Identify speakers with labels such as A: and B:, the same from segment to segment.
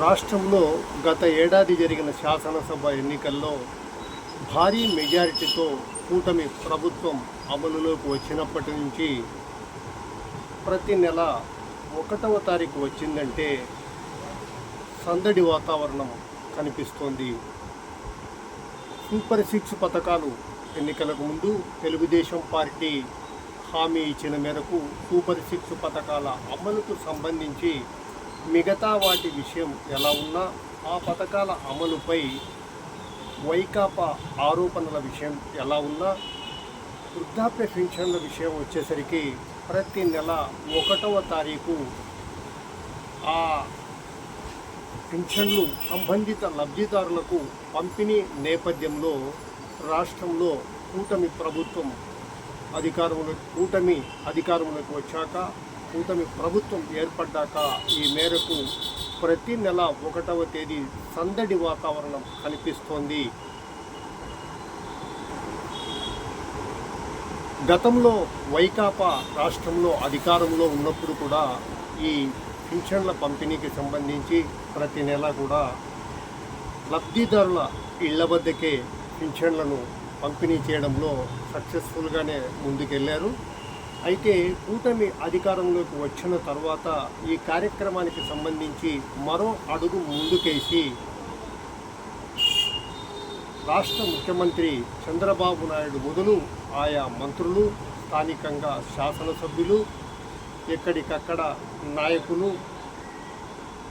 A: రాష్ట్రంలో గత ఏడాది జరిగిన శాసనసభ ఎన్నికల్లో భారీ మెజారిటీతో కూటమి ప్రభుత్వం అమలులోకి వచ్చినప్పటి నుంచి ప్రతి నెల ఒకటవ తారీఖు వచ్చిందంటే సందడి వాతావరణం కనిపిస్తోంది. సూపర్ సిక్స్ పథకాలు ఎన్నికలకు ముందు తెలుగుదేశం పార్టీ హామీ ఇచ్చిన మేరకు సూపర్ సిక్స్ పథకాల అమలుకు సంబంధించి మిగతా వాటి విషయం ఎలా ఉన్నా ఆ పథకాల అమలుపై వైకాపా ఆరోపణల విషయం ఎలా ఉన్నా వృద్ధాప్య పెన్షన్ల విషయం వచ్చేసరికి ప్రతి నెల ఒకటవ తారీఖు ఆ పెన్షన్లు సంబంధిత లబ్ధిదారులకు పంపిణీ నేపథ్యంలో రాష్ట్రంలో కూటమి ప్రభుత్వం అధికారంలో కూటమి అధికారంలోకి వచ్చాక కూటమి ప్రభుత్వం ఏర్పడ్డాక ఈ మేరకు ప్రతి నెల ఒకటవ తేదీ సందడి వాతావరణం కనిపిస్తోంది. గతంలో వైకాపా రాష్ట్రంలో అధికారంలో ఉన్నప్పుడు కూడా ఈ పింఛన్ల పంపిణీకి సంబంధించి ప్రతి నెల కూడా లబ్ధిదారుల ఇళ్ళ వద్దకే పింఛన్లను పంపిణీ చేయడంలో సక్సెస్ఫుల్గానే ముందుకెళ్ళారు. అయితే కూటమి అధికారంలోకి వచ్చిన తర్వాత ఈ కార్యక్రమానికి సంబంధించి మరో అడుగు ముందుకేసి రాష్ట్ర ముఖ్యమంత్రి చంద్రబాబు నాయుడు మొదలు ఆయా మంత్రులు స్థానికంగా శాసనసభ్యులు ఎక్కడికక్కడ నాయకులు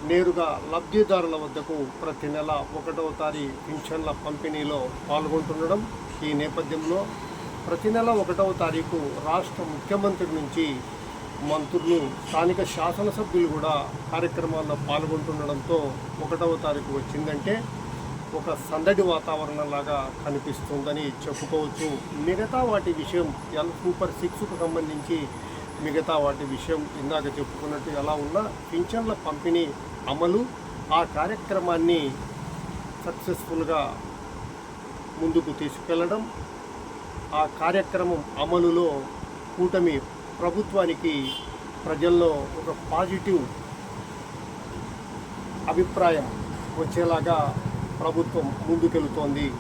A: నేరుగా లబ్ధిదారుల వద్దకు ప్రతి నెల ఒకటవ తారీఖు పింఛన్ల పంపిణీలో పాల్గొంటుండడం ఈ నేపథ్యంలో ప్రతి నెల ఒకటవ తారీఖు రాష్ట్ర ముఖ్యమంత్రి నుంచి మంత్రులు స్థానిక శాసనసభ్యులు కూడా కార్యక్రమాల్లో పాల్గొంటుండడంతో ఒకటవ తారీఖు వచ్చిందంటే ఒక సందడి వాతావరణం లాగా కనిపిస్తుందని చెప్పుకోవచ్చు. మిగతా వాటి విషయం ఎల్ సూపర్ సిక్స్కు సంబంధించి మిగతా వాటి విషయం ఇందాక చెప్పుకున్నట్టు ఎలా ఉన్నా పింఛన్ల పంపిణీ అమలు ఆ కార్యక్రమాన్ని సక్సెస్ఫుల్గా ముందుకు తీసుకెళ్ళడం ఆ కార్యక్రమం అమలులో కూటమి ప్రభుత్వానికి ప్రజల్లో ఒక పాజిటివ్ అభిప్రాయం వచ్చేలాగా ప్రభుత్వం ముందుకెళ్తోంది.